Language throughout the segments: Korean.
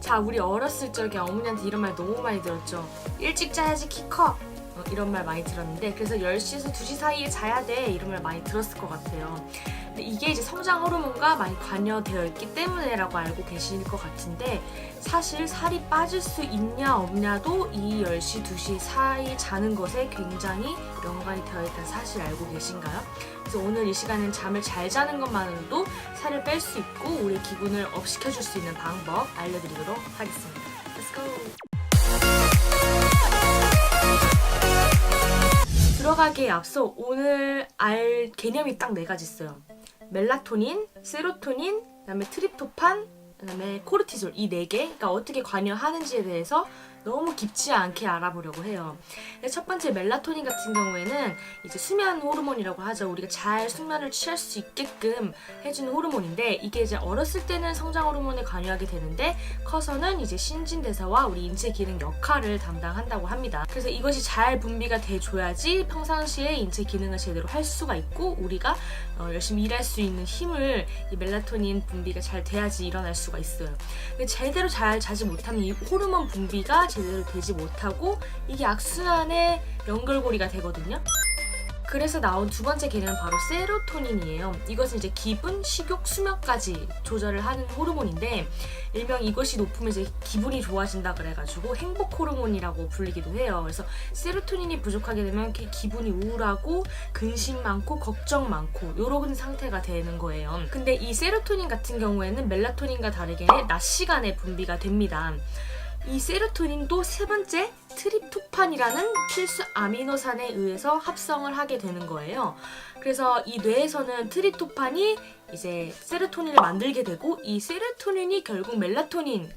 자, 우리 어렸을 적에 어머니한테 이런 말 너무 많이 들었죠. 일찍 자야지 키 커. 어, 이런 말 많이 들었는데 그래서 10시에서 2시 사이에 자야 돼 이런 말 많이 들었을 것 같아요. 근데 이게 이제 성장 호르몬과 많이 관여되어 있기 때문에라고 알고 계실 것 같은데 사실 살이 빠질 수 있냐 없냐도 이 10시, 2시 사이 자는 것에 굉장히 연관이 되어 있다는 사실 알고 계신가요? 그래서 오늘 이 시간은 잠을 잘 자는 것만으로도 살을 뺄 수 있고 우리 기분을 업 시켜줄 수 있는 방법 알려드리도록 하겠습니다. Let's go! 들어가기에 앞서 오늘 알 개념이 딱 네 가지 있어요. 멜라토닌, 세로토닌, 그다음에 트립토판, 그다음에 코르티솔 이 네 개가 어떻게 관여하는지에 대해서 너무 깊지 않게 알아보려고 해요. 첫 번째 멜라토닌 같은 경우에는 이제 수면 호르몬이라고 하죠. 우리가 잘 숙면을 취할 수 있게끔 해주는 호르몬인데 이게 이제 어렸을 때는 성장 호르몬에 관여하게 되는데 커서는 이제 신진대사와 우리 인체 기능 역할을 담당한다고 합니다. 그래서 이것이 잘 분비가 돼줘야지 평상시에 인체 기능을 제대로 할 수가 있고 우리가 어, 열심히 일할 수 있는 힘을 이 멜라토닌 분비가 잘 돼야지 일어날 수가 있어요. 제대로 잘 자지 못하면 이 호르몬 분비가 제대로 되지 못하고 이게 악순환의 연결고리가 되거든요. 그래서 나온 두 번째 개념은 바로 세로토닌이에요. 이것은 이제 기분, 식욕, 수면까지 조절을 하는 호르몬인데 일명 이것이 높으면 이제 기분이 좋아진다 그래가지고 행복 호르몬이라고 불리기도 해요. 그래서 세로토닌이 부족하게 되면 기분이 우울하고 근심 많고 걱정 많고 이런 상태가 되는 거예요. 근데 이 세로토닌 같은 경우에는 멜라토닌과 다르게 낮 시간에 분비가 됩니다. 이 세로토닌도 세 번째 트립토판이라는 필수 아미노산에 의해서 합성을 하게 되는 거예요. 그래서 이 뇌에서는 트립토판이 이제 세로토닌을 만들게 되고 이 세로토닌이 결국 멜라토닌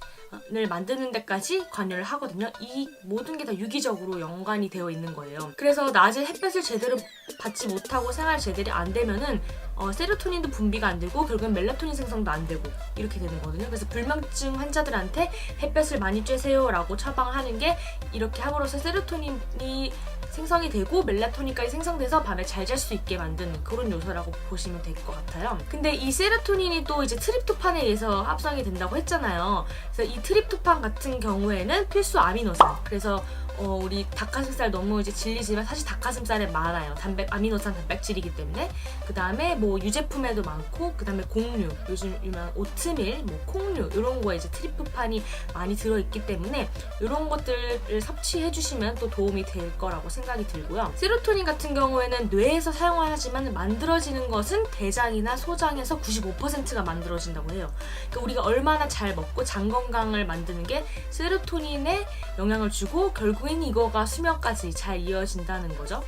을 만드는 데까지 관여를 하거든요. 이 모든 게 다 유기적으로 연관이 되어 있는 거예요. 그래서 낮에 햇볕을 제대로 받지 못하고 생활 제대로 안 되면은 어, 세로토닌도 분비가 안 되고 결국엔 멜라토닌 생성도 안 되고 이렇게 되는 거거든요. 그래서 불면증 환자들한테 햇볕을 많이 쬐세요라고 처방하는 게 이렇게 함으로써 세로토닌이 생성이 되고 멜라토닌까지 생성돼서 밤에 잘 잘 수 있게 만드는 그런 요소라고 보시면 될 것 같아요. 근데 이 세로토닌이 또 이제 트립토판에 의해서 합성이 된다고 했잖아요. 그래서 이 트립토판 같은 경우에는 필수 아미노산. 그래서 어, 우리 닭가슴살 너무 이제 질리지만 사실 닭가슴살에 많아요. 단백 아미노산 단백질이기 때문에 그 다음에 뭐 유제품에도 많고 그 다음에 곡류 요즘 유명한 오트밀, 뭐 콩류 이런 거에 이제 트립토판이 많이 들어있기 때문에 이런 것들을 섭취해 주시면 또 도움이 될 거라고 생각이 들고요. 세로토닌 같은 경우에는 뇌에서 사용하지만 만들어지는 것은 대장이나 소장에서 95%가 만들어진다고 해요. 그러니까 우리가 얼마나 잘 먹고 장 건강을 만드는 게 세로토닌에 영향을 주고 결국 엔 이거가 수면까지 잘 이어진다는 거죠.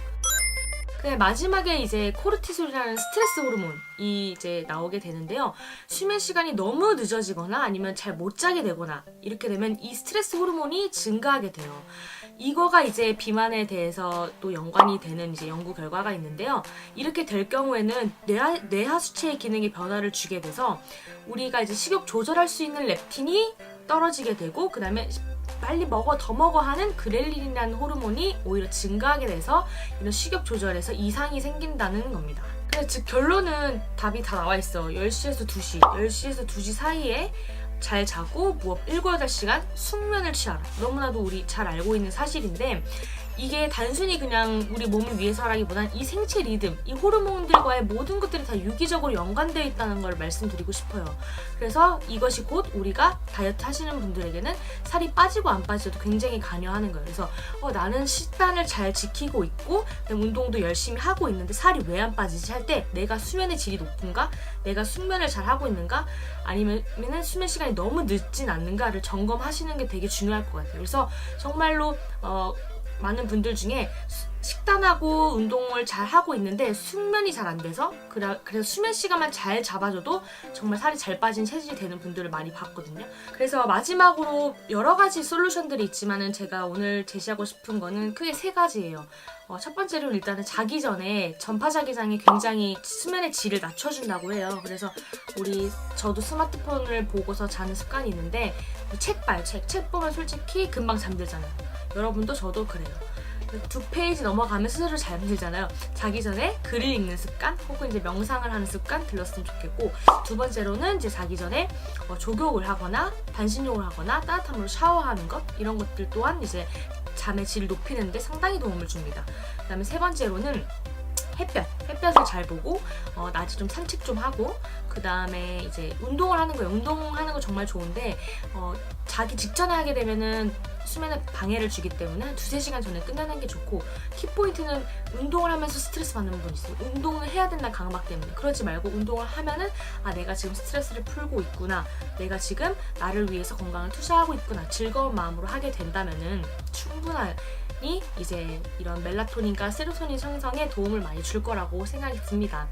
네, 마지막에 이제 코르티솔이라는 스트레스 호르몬이 이제 나오게 되는데요. 수면 시간이 너무 늦어지거나 아니면 잘 못 자게 되거나 이렇게 되면 이 스트레스 호르몬이 증가하게 돼요. 이거가 이제 비만에 대해서 또 연관이 되는 이제 연구 결과가 있는데요. 이렇게 될 경우에는 뇌하, 뇌하 수체의 기능이 변화를 주게 돼서 우리가 이제 식욕 조절할 수 있는 렙틴이 떨어지게 되고 그 다음에 빨리 먹어 더 먹어 하는 그렐린이라는 호르몬이 오히려 증가하게 돼서 이런 식욕 조절에서 이상이 생긴다는 겁니다. 그래서 즉 결론은 답이 다 나와 있어. 10시에서 2시, 10시에서 2시 사이에 잘 자고 무엇 7, 8시간 숙면을 취하라. 너무나도 우리 잘 알고 있는 사실인데 이게 단순히 그냥 우리 몸을 위해서라기보단 이 생체 리듬, 이 호르몬들과의 모든 것들이 다 유기적으로 연관되어 있다는 걸 말씀드리고 싶어요. 그래서 이것이 곧 우리가 다이어트 하시는 분들에게는 살이 빠지고 안 빠져도 굉장히 관여하는 거예요. 그래서 어, 나는 식단을 잘 지키고 있고 운동도 열심히 하고 있는데 살이 왜 안 빠지지 할 때 내가 수면의 질이 높은가? 내가 숙면을 잘 하고 있는가? 아니면 수면 시간이 너무 늦진 않는가를 점검하시는 게 되게 중요할 것 같아요. 그래서 정말로 어, 많은 분들 중에 수- 식단하고 운동을 잘 하고 있는데 숙면이 잘 안 돼서 그래, 그래서 수면 시간만 잘 잡아줘도 정말 살이 잘 빠진 체질이 되는 분들을 많이 봤거든요. 그래서 마지막으로 여러 가지 솔루션들이 있지만은 제가 오늘 제시하고 싶은 거는 크게 세 가지예요. 어, 첫 번째로 일단은 자기 전에 전파 자기장이 굉장히 수면의 질을 낮춰준다고 해요. 그래서 우리 저도 스마트폰을 보고서 자는 습관이 있는데 책 봐요 책. 책 보면 솔직히 금방 잠들잖아요. 여러분도 저도 그래요. 두 페이지 넘어가면 스스로 잠들잖아요. 자기 전에 글을 읽는 습관 혹은 이제 명상을 하는 습관 들렀으면 좋겠고 두 번째로는 이제 자기 전에 어, 족욕을 하거나 반신욕을 하거나 따뜻한 물로 샤워하는 것 이런 것들 또한 이제 잠의 질을 높이는데 상당히 도움을 줍니다. 그다음에 세 번째로는 햇볕, 햇볕을 잘 보고 어, 낮에 좀 산책 좀 하고 그 다음에 이제 운동을 하는 거예요. 운동하는 거 정말 좋은데 어, 자기 직전에 하게 되면은 수면에 방해를 주기 때문에 한 두세 시간 전에 끝내는 게 좋고 키포인트는 운동을 하면서 스트레스 받는 분 있어요. 운동을 해야 된다 강박 때문에 그러지 말고 운동을 하면은 아 내가 지금 스트레스를 풀고 있구나 내가 지금 나를 위해서 건강을 투자하고 있구나 즐거운 마음으로 하게 된다면은 충분한 이 이제 이런 멜라토닌과 세로토닌 형성에 도움을 많이 줄 거 라고 생각이 듭니다.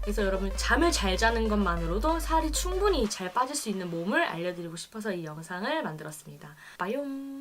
그래서 여러분 잠을 잘 자는 것만으로도 살이 충분히 잘 빠질 수 있는 몸을 알려드리고 싶어서 이 영상을 만들었습니다. 빠용!